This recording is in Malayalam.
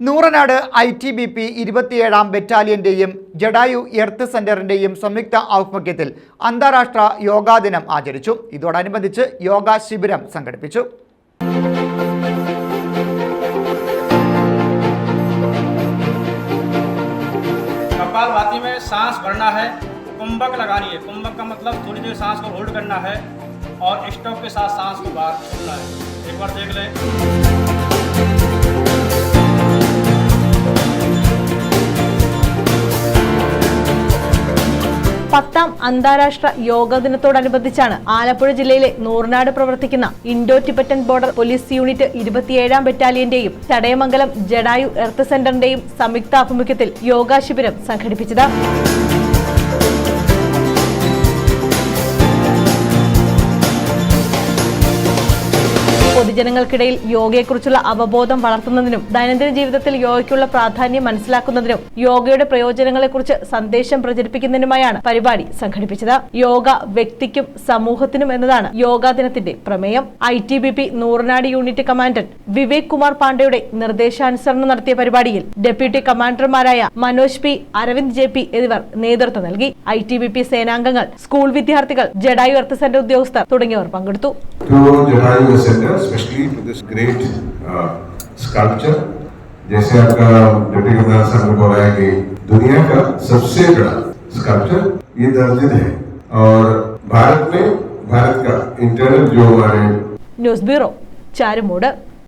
Nooranad I T B P ഇരുപത്തിയേഴാം ബറ്റാലിയന്റെയും ജഡായു എർത്ത് സെന്ററിന്റെയും സംയുക്ത ആഭിമുഖ്യത്തിൽ അന്താരാഷ്ട്ര യോഗാ ദിനം ആചരിച്ചു ഇതോടനുബന്ധിച്ച് യോഗ ശിബിരം സംഘടിപ്പിച്ചു कपालभाति में सांस भरना है कुंभक लगानी है कुंभक का मतलब थोड़ी देर सांस को होल्ड करना है और स्टॉप के साथ सांस को बाहर छोड़ना है एक बार देख लें പത്താം അന്താരാഷ്ട്ര യോഗ ദിനത്തോടനുബന്ധിച്ചാണ് ആലപ്പുഴ ജില്ലയിലെ നൂറിനാട് പ്രവർത്തിക്കുന്ന Indo Tibetan border police unit ഇരുപത്തിയേഴാം ബറ്റാലിയന്റെയും ചടയമംഗലം ജഡായു എർത്ത് സെന്ററിന്റെയും സംയുക്താഭിമുഖ്യത്തിൽ യോഗാ ശിബിരം സംഘടിപ്പിച്ചത്. പൊതുജനങ്ങൾക്കിടയിൽ യോഗയെക്കുറിച്ചുള്ള അവബോധം വളർത്തുന്നതിനും ദൈനംദിന ജീവിതത്തിൽ യോഗയ്ക്കുള്ള പ്രാധാന്യം മനസ്സിലാക്കുന്നതിനും യോഗയുടെ പ്രയോജനങ്ങളെക്കുറിച്ച് സന്ദേശം പ്രചരിപ്പിക്കുന്നതിനുമായാണ് പരിപാടി സംഘടിപ്പിച്ചത്. യോഗ വ്യക്തിക്കും സമൂഹത്തിനും എന്നതാണ് യോഗാ ദിനത്തിന്റെ പ്രമേയം. I T B P Nooranad unit commandant Vivek Kumar പാണ്ഡെയുടെ നിർദ്ദേശാനുസരണം നടത്തിയ പരിപാടിയിൽ deputy കമാൻഡർമാരായ Manoj P Aravind J P എന്നിവർ നേതൃത്വം നൽകി. ഐ ടി ബി പി സേനാംഗങ്ങൾ സ്കൂൾ വിദ്യാർത്ഥികൾ ജഡായു എർത്ത് സെന്റർ ഉദ്യോഗസ്ഥർ തുടങ്ങിയവർ പങ്കെടുത്തു to Jalayu Center, especially for this great uh, sculpture. जैसे आपका डिप्टी कमांडर साहब ने बोला है कि दुनिया का सबसे बड़ा स्कल्पचर ये दर्जित है और भारत में भारत का इंटरनल जो हमारे ന്യൂസ് ബ്യൂറോ ചാരുമൂട്